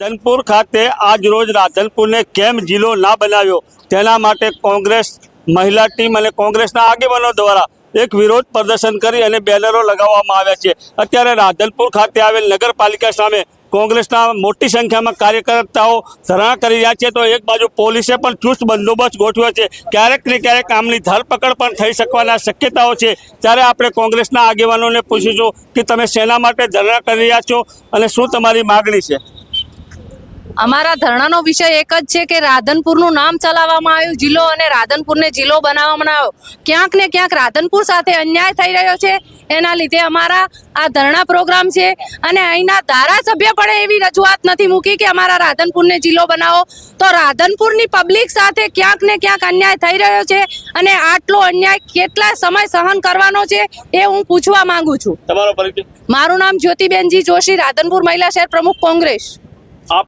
રાધનપુર ખાતે આજ રોજ રાધનપુરને કેમ જિલ્લો ના બનાવ્યો? તેના માટે કોંગ્રેસ મહિલા ટીમ અને કોંગ્રેસના આગેવાનો દ્વારા એક વિરોધ પ્રદર્શન કરી અને બેનરો લગાવવામાં આવ્યા છે. અત્યારે રાધનપુર ખાતે આવેલ નગરપાલિકા સામે કોંગ્રેસના મોટી સંખ્યામાં કાર્યકર્તાઓ ધરણા કરી રહ્યા છે. તો એક બાજુ પોલીસે પણ ચુસ્ત બંદોબસ્ત ગોઠવ્યો છે. ક્યારેક ને ક્યારેક આમની ધરપકડ પણ થઈ શકવાના શક્યતાઓ છે. ત્યારે આપણે કોંગ્રેસના આગેવાનોને પૂછીશું કે તમે શેના માટે ધરણા કરી રહ્યા છો અને શું તમારી માગણી છે? અમારા ધરણાનો વિષય એક જ છે કે રાધનપુરનું નામ ચલાવવામાં આવ્યું જિલ્લો અને રાધનપુરને જિલ્લો બનાવવામાં આવ્યો. ક્યાંક ને ક્યાંક રાધનપુર સાથે અન્યાય થઈ રહ્યો છે. એના લીધે અમારા આ ધરણા પ્રોગ્રામ છે અને અહીંના ધારાસભ્ય પણ એવી રજૂઆત નથી મૂકી કે અમારા રાધનપુરને જિલ્લો બનાવો. તો રાધનપુરની પબ્લિક સાથે ક્યાંક ને ક્યાંક અન્યાય થઈ રહ્યો છે અને આટલો અન્યાય કેટલા સમય સહન કરવાનો છે એ હું પૂછવા માંગુ છું. તમારો પરિચય? મારું નામ જ્યોતિબેનજી જોશી રાધનપુર મહિલા શહેર પ્રમુખ કોંગ્રેસ.